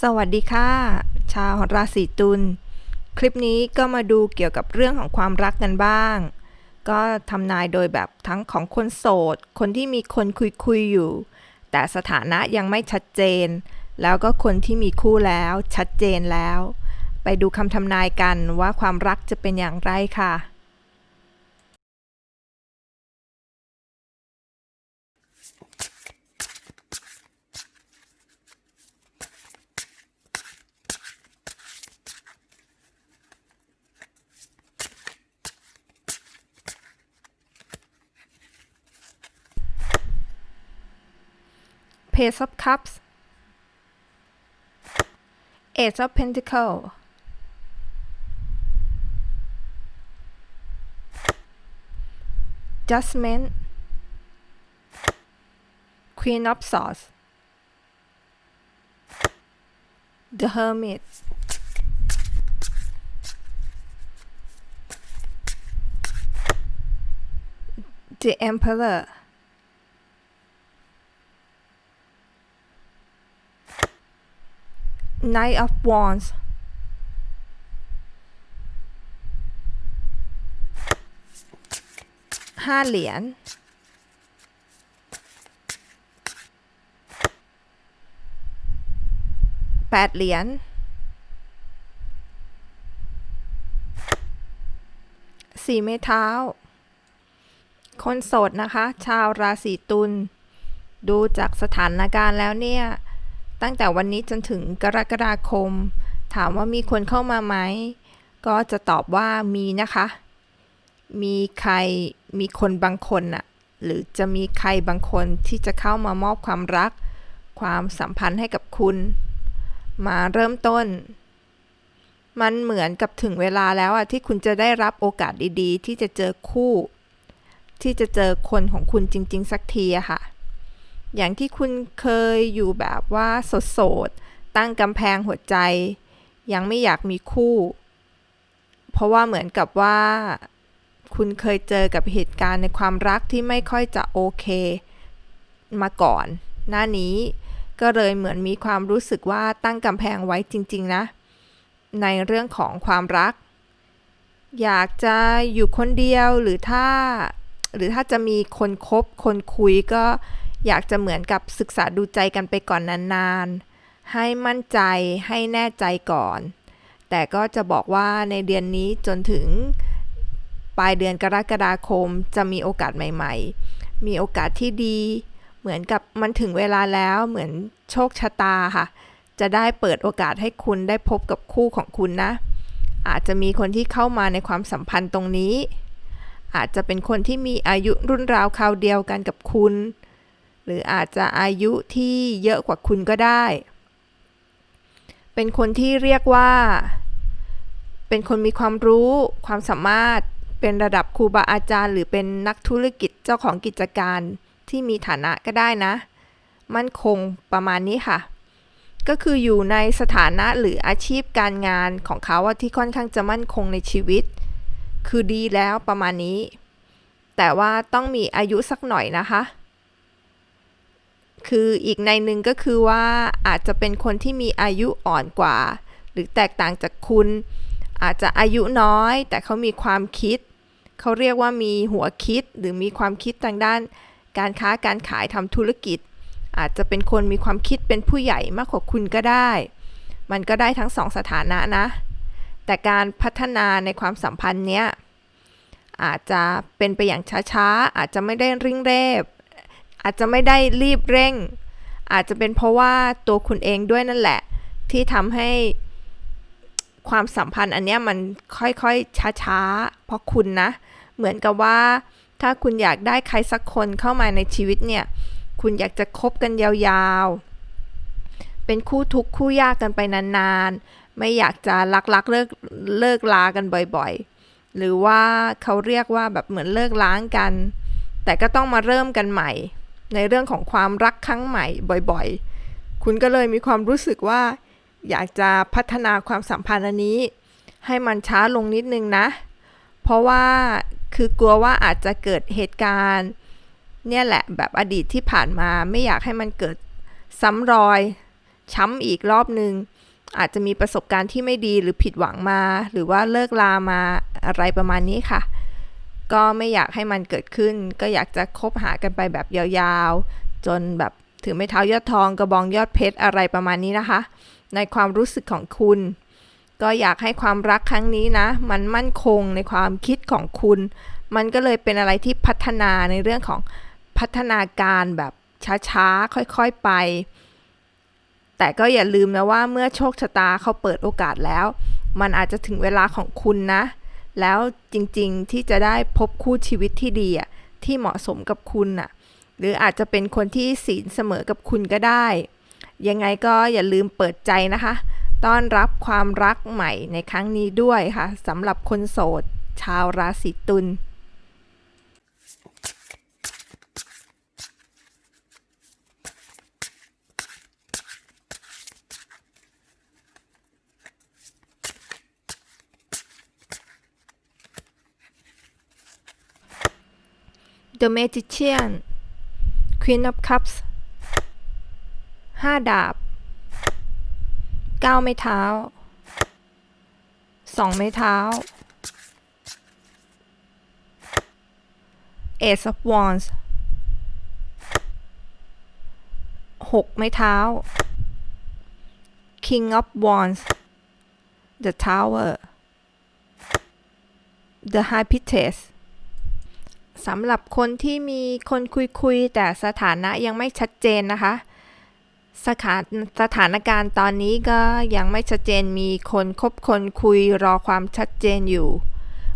สวัสดีค่ะ ชาวราศีตุลคลิปนี้ก็มาดูเกี่ยวกับเรื่องของความรักกันบ้าง ก็ทำนายโดยแบบทั้งของคนโสด คนที่มีคนคุยคุยอยู่ แต่สถานะยังไม่ชัดเจน แล้วก็คนที่มีคู่แล้วชัดเจนแล้ว ไปดูคำทำนายกันว่าความรักจะเป็นอย่างไรค่ะ Page of Cups. Ace of Pentacle Judgment Queen of Swords. The Hermit. The Emperor Knight of Wands ห้าเหรียญ แปดเหรียญสี่ไม้เท้า คนโสดนะคะ ชาวราศีตุล ดูจากสถานการณ์แล้วเนี่ย ตั้งแต่วันนี้จนถึงกรกฎาคม ถามว่ามีคนเข้ามาไหม ก็จะตอบว่ามีนะคะ มีใครมีคนบางคนน่ะหรือจะมีใครบางคนที่จะเข้ามามอบความรัก ความสัมพันธ์ให้กับคุณ มาเริ่มต้น มันเหมือนกับถึงเวลาแล้วอะที่คุณจะได้รับโอกาสดีๆ ที่จะเจอคู่ ที่จะเจอคนของคุณจริง ๆ สักทีอะค่ะ อย่างที่คุณเคยอยู่แบบว่าโสดๆตั้งกำแพงหัวใจ ยังไม่อยากมีคู่ เพราะว่าเหมือนกับว่า คุณเคยเจอกับเหตุการณ์ในความรักที่ไม่ค่อยจะโอเค มาก่อน หน้านี้ก็เลยเหมือนมีความรู้สึกว่าตั้งกำแพงไว้จริง ๆ นะ ในเรื่องของความรัก อยากจะอยู่คนเดียวหรือถ้า หรือถ้าจะมีคนคบคนคุยก็ อยากจะเหมือนกับศึกษาดูใจกันไปก่อนนานๆ ให้มั่นใจให้แน่ใจก่อน แต่ก็จะบอกว่าในเดือนนี้จนถึงปลายเดือนกรกฎาคมจะมีโอกาสใหม่ ๆ มีโอกาสที่ดี เหมือนกับมันถึงเวลาแล้วเหมือนโชคชะตาค่ะ จะได้เปิดโอกาสให้คุณได้พบกับคู่ของคุณนะ อาจจะมีคนที่เข้ามาในความสัมพันธ์ตรงนี้ อาจจะเป็นคนที่มีอายุรุ่นราวคราวเดียวกันกับคุณ หรืออาจจะอายุที่เยอะกว่าคุณก็ได้ เป็นคนที่เรียกว่า เป็นคนมีความรู้ความสามารถเป็นระดับครูบาอาจารย์ หรือเป็นนักธุรกิจเจ้าของกิจการที่มีฐานะก็ได้นะ มั่นคงประมาณนี้ค่ะ ก็คืออยู่ในสถานะหรืออาชีพการงานของเขาที่ค่อนข้างจะมั่นคงในชีวิต คือดีแล้วประมาณนี้ แต่ว่าต้องมีอายุสักหน่อยนะคะ คืออีกในหนึ่งก็คือว่าอาจจะเป็นคนที่มีอายุอ่อนกว่า หรือแตกต่างจากคุณ อาจจะอายุน้อย แต่เขามีความคิด เขาเรียกว่ามีหัวคิดหรือมีความคิดทางด้าน การค้าการขายทำธุรกิจ อาจจะเป็นคนมีความคิดเป็นผู้ใหญ่มากกว่าคุณก็ได้ มันก็ได้ทั้งสองสถานะนะ แต่การพัฒนาในความสัมพันธ์เนี้ยอาจจะเป็นไปอย่างช้าๆ อาจจะไม่ได้ริ่งเร่ อาจจะไม่ได้รีบเร่ง อาจจะเป็นเพราะว่าตัวคุณเองด้วยนั่นแหละ ที่ทำให้ความสัมพันธ์อันเนี้ยมันค่อยๆช้าๆ เพราะคุณนะ เหมือนกับว่าถ้าคุณอยากได้ใครสักคนเข้ามาในชีวิตเนี่ย คุณอยากจะคบกันยาวๆ เป็นคู่ทุกคู่ยากกันไปนานๆ ไม่อยากจะลักๆเลิกเลิกลากันบ่อยๆ หรือว่าเขาเรียกว่าแบบเหมือนเลิกล้างกัน แต่ก็ต้องมาเริ่มกันใหม่ ในเรื่องของความรักครั้งใหม่บ่อยๆ คุณก็เลยมีความรู้สึกว่า อยากจะพัฒนาความสัมพันธ์อันนี้ ให้มันช้าลงนิดนึงนะ เพราะว่าคือกลัวว่าอาจจะเกิดเหตุการณ์ เนี่ยแหละแบบอดีตที่ผ่านมาไม่อยากให้มันเกิดซ้ำรอย ช้ำอีกรอบหนึ่งอาจจะมีประสบการณ์ที่ไม่ดีหรือผิดหวังมา หรือว่าเลิกลามาอะไรประมาณนี้ค่ะ ก็ไม่อยากให้มันเกิดขึ้น ก็อยากจะคบหากันไปแบบยาวๆ จนแบบถือไม่เท้ายอดทองกระบองยอดเพชรอะไรประมาณนี้นะคะ ในความรู้สึกของคุณ ก็อยากให้ความรักครั้งนี้นะ มันมั่นคงในความคิดของคุณ มันก็เลยเป็นอะไรที่พัฒนาในเรื่องของพัฒนาการแบบช้าๆ ค่อยๆไป แต่ก็อย่าลืมนะว่าเมื่อโชคชะตาเขาเปิดโอกาสแล้ว มันอาจจะถึงเวลาของคุณนะ แล้วจริงๆที่จะได้พบคู่ชีวิตที่ดีอะที่เหมาะสมกับคุณน่ะหรืออาจจะเป็นคนที่ศีลเสมอกับคุณก็ได้ ยังไงก็อย่าลืมเปิดใจนะคะ ต้อนรับความรักใหม่ในครั้งนี้ด้วยค่ะสำหรับคนโสด ชาวราศีตุล The Magician Queen of Cups ห้าดาบเก้าไม้เท้าสองไม้เท้า Ace of Wands หกไม้เท้า King of Wands The Tower The High Priestess สำหรับคนที่มีคนคุยๆ แต่สถานะยังไม่ชัดเจนนะคะ สถานสถานการณ์ตอนนี้ก็ยังไม่ชัดเจนมีคนคบคนคุยรอความชัดเจนอยู่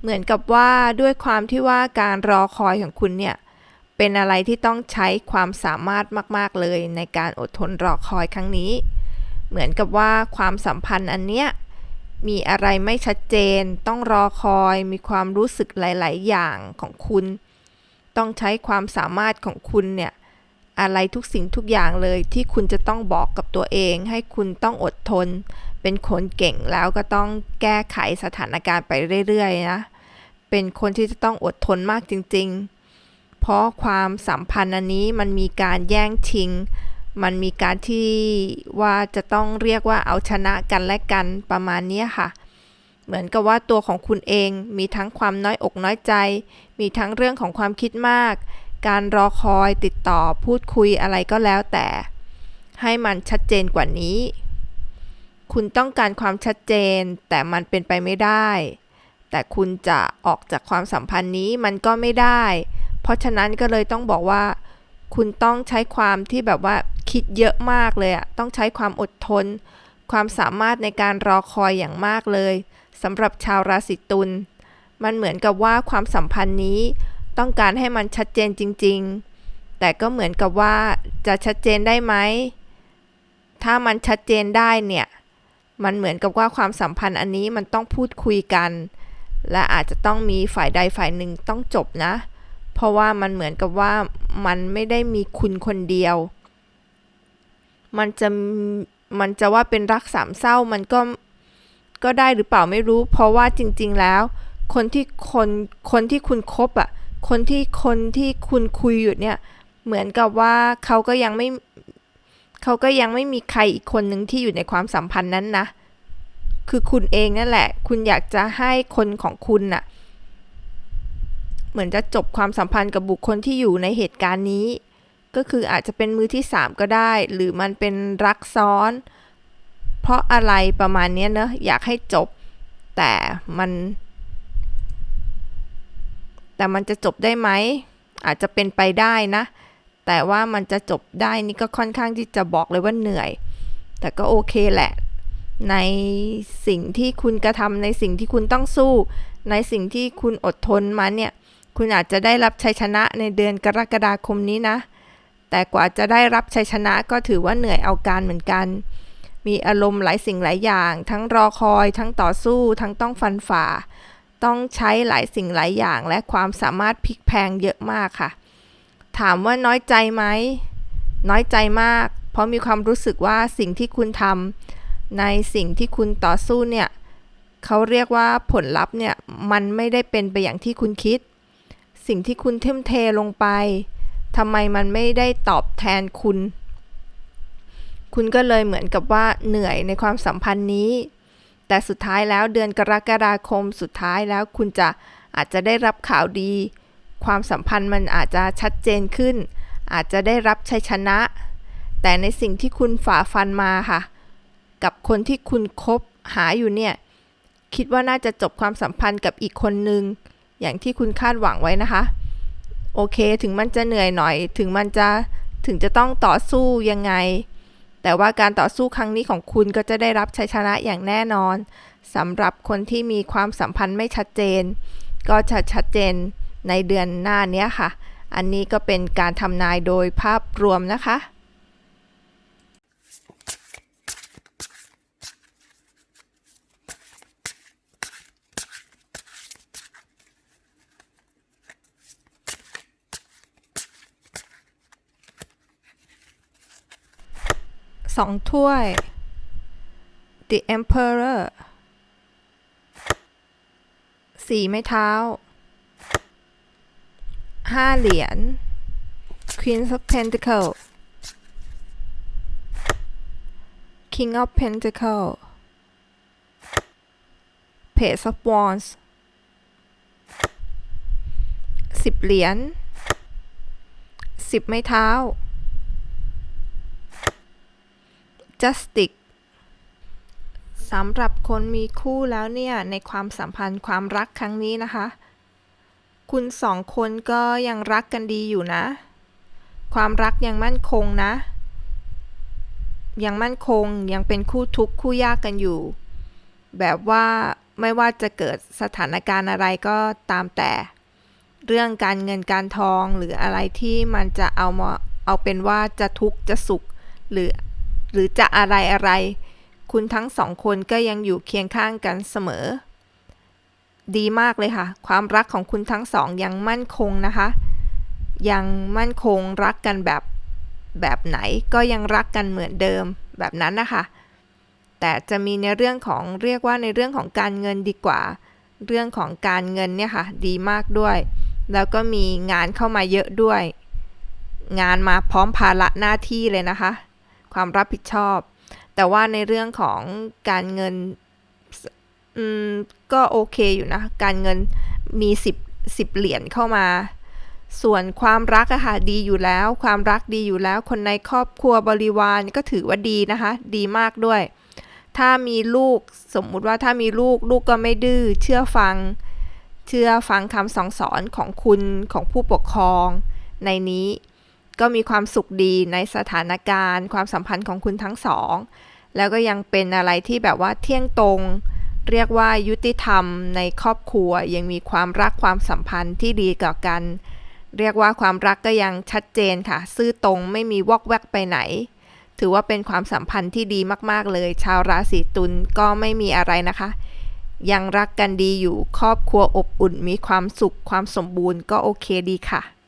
เหมือนกับว่าด้วยความที่ว่าการรอคอยของคุณเนี่ย เป็นอะไรที่ต้องใช้ความสามารถมาก ๆ เลยในการอดทนรอคอยครั้งนี้ เหมือนกับว่าความสัมพันธ์อันเนี้ยมีอะไรไม่ชัดเจน ต้องรอคอย มีความรู้สึกหลาย ๆ อย่างของคุณ ต้องใช้ความสามารถของคุณเนี่ยอะไรทุกสิ่งทุกอย่างเลยที่คุณจะต้องบอกกับตัวเอง ให้คุณต้องอดทน เป็นคนเก่งแล้วก็ต้องแก้ไขสถานการณ์ไปเรื่อยๆนะเป็นคนที่จะต้องอดทนมากจริง ๆ เพราะความสัมพันธ์อันนี้มันมีการแย่งชิง มันมีการที่ว่าจะต้องเรียกว่าเอาชนะกันและกันประมาณนี้ค่ะ เหมือนกับว่าตัวของคุณเองมีทั้งความน้อยอกน้อยใจ มีทั้งเรื่องของความคิดมาก การรอคอยติดต่อพูดคุยอะไรก็แล้วแต่ ให้มันชัดเจนกว่านี้ คุณต้องการความชัดเจน แต่มันเป็นไปไม่ได้ แต่คุณจะออกจากความสัมพันธ์นี้มันก็ไม่ได้ เพราะฉะนั้นก็เลยต้องบอกว่า คุณต้องใช้ความที่แบบว่าคิดเยอะมากเลยอะต้องใช้ความอดทน ความสามารถในการรอคอยอย่างมากเลย สำหรับชาวราศีตุลมันเหมือนกับว่าความสัมพันธ์นี้ต้องการให้มันชัดเจนจริง ๆ แต่ก็เหมือนกับว่าจะชัดเจนได้ไหม ถ้ามันชัดเจนได้เนี่ย มันเหมือนกับว่าความสัมพันธ์อันนี้มันต้องพูดคุยกัน และอาจจะต้องมีฝ่ายใดฝ่ายหนึ่งต้องจบนะ เพราะว่ามันเหมือนกับว่ามันไม่ได้มีคุณคนเดียว มันจะมันจะว่าเป็นรักสามเศร้ามันก็ ก็ได้หรือเปล่าไม่รู้ เพราะว่าจริง ๆ แล้ว คนที่คนคนที่คุณคบอะ่ะ คนที่คนที่คุณคุยอยู่เนี่ย เหมือนกับว่าเขาก็ยังไม่เขาก็ยังไม่มีใครอีกคนหนึ่งที่อยู่ในความสัมพันธ์นั้นนะ คือคุณเองนั่นแหละ คุณอยากจะให้คนของคุณน่ะ เหมือนจะจบความสัมพันธ์กับบุคคลที่อยู่ในเหตุการณ์นี้ ก็คืออาจจะเป็นมือที่สามก็ได้ หรือมันเป็นรักซ้อน เพราะอะไรประมาณนี้เนอะอยากให้จบ แต่มัน แต่มันจะจบได้ไหม อาจจะเป็นไปได้นะ แต่ว่ามันจะจบได้นี่ก็ค่อนข้างที่จะบอกเลยว่าเหนื่อย แต่ก็โอเคแหละ ในสิ่งที่คุณกระทำในสิ่งที่คุณต้องสู้ ในสิ่งที่คุณอดทนมาเนี่ย คุณอาจจะได้รับชัยชนะในเดือนกรกฎาคมนี้นะ แต่กว่าจะได้รับชัยชนะก็ถือว่าเหนื่อยเอาการเหมือนกัน มีอารมณ์หลายสิ่งหลายอย่าง ทั้งรอคอย ทั้งต่อสู้ ทั้งต้องฟันฝ่า ต้องใช้หลายสิ่งหลายอย่าง และความสามารถพลิกแพลงเยอะมากค่ะ ถามว่าน้อยใจไหม น้อยใจมาก เพราะมีความรู้สึกว่าสิ่งที่คุณทำในสิ่งที่คุณต่อสู้เนี่ยเขาเรียกว่าผลลัพธ์เนี่ยมันไม่ได้เป็นไปอย่างที่คุณคิด สิ่งที่คุณเท่มเทลงไปทำไมมันไม่ได้ตอบแทนคุณ คุณก็เลยเหมือนกับว่าเหนื่อยในความสัมพันธ์นี้ แต่สุดท้ายแล้วเดือนกรกฎาคมสุดท้ายแล้วคุณจะอาจจะได้รับข่าวดี ความสัมพันธ์มันอาจจะชัดเจนขึ้น อาจจะได้รับชัยชนะ แต่ในสิ่งที่คุณฝ่าฟันมาค่ะ กับคนที่คุณคบหาอยู่เนี่ย คิดว่าน่าจะจบความสัมพันธ์กับอีกคนนึง อย่างที่คุณคาดหวังไว้นะคะ โอเคถึงมันจะเหนื่อยหน่อย ถึงมันจะถึงจะต้องต่อสู้ยังไง แต่ว่าการต่อสู้ครั้งนี้ของคุณก็จะได้รับชัยชนะอย่างแน่นอนสำหรับคนที่มีความสัมพันธ์ไม่ชัดเจน ก็จะชัดเจนในเดือนหน้านี้ค่ะ อันนี้ก็เป็นการทำนายโดยภาพรวมนะคะ สองถ้วย The Emperor สี่ไม้เท้าห้าเหรียญ Queen of Pentacle King of Pentacle Page of Wands สิบเหรียญสิบไม้เท้า Justice สำหรับคนมีคู่แล้วเนี่ย ในความสัมพันธ์ความรักครั้งนี้นะคะ คุณสองคนก็ยังรักกันดีอยู่นะ ความรักยังมั่นคงนะ ยังมั่นคงยังเป็นคู่ทุกข์คู่ยากกันอยู่ แบบว่าไม่ว่าจะเกิดสถานการณ์อะไรก็ตามแต่ เรื่องการเงินการทองหรืออะไรที่มันจะเอามาเอาเป็นว่าจะทุกข์จะสุข หรือ หรือจะอะไรอะไร คุณทั้งสองคนก็ยังอยู่เคียงข้างกันเสมอ ดีมากเลยค่ะ ความรักของคุณทั้งสองยังมั่นคงนะคะ ยังมั่นคงรักกันแบบแบบไหนก็ยังรักกันเหมือนเดิมแบบนั้นนะคะแต่จะมีในเรื่องของเรียกว่าในเรื่องของการเงินดีกว่า เรื่องของการเงินเนี่ยค่ะ ดีมากด้วย แล้วก็มีงานเข้ามาเยอะด้วย งานมาพร้อมภาระหน้าที่เลยนะคะ ความรับผิดชอบ แต่ว่าในเรื่องของการเงินก็โอเคอยู่นะ การเงินมี 10 10 เหรียญเข้ามา ส่วนความรักอะค่ะดีอยู่แล้ว ความรักดีอยู่แล้ว คนในครอบครัวบริวารก็ถือว่าดีนะคะ ดีมากด้วย ถ้ามีลูกสมมุติว่าถ้ามีลูกลูกก็ไม่ดื้อเชื่อฟัง เชื่อฟังคำสั่งสอนของคุณของผู้ปกครองในนี้ ก็มีความสุขดีในสถานการณ์ ความสัมพันธ์ของคุณทั้งสอง แล้วก็ยังเป็นอะไรที่แบบว่าเที่ยงตรง เรียกว่ายุติธรรมในครอบครัว ยังมีความรักความสัมพันธ์ที่ดีต่อกัน เรียกว่าความรักก็ยังชัดเจนค่ะ ซื่อตรงไม่มีวอกแวกไปไหน ถือว่าเป็นความสัมพันธ์ที่ดีมากๆเลย ชาวราศีตุลก็ไม่มีอะไรนะคะ ยังรักกันดีอยู่ครอบครัวอบอุ่น มีความสุขความสมบูรณ์ก็โอเคดีค่ะ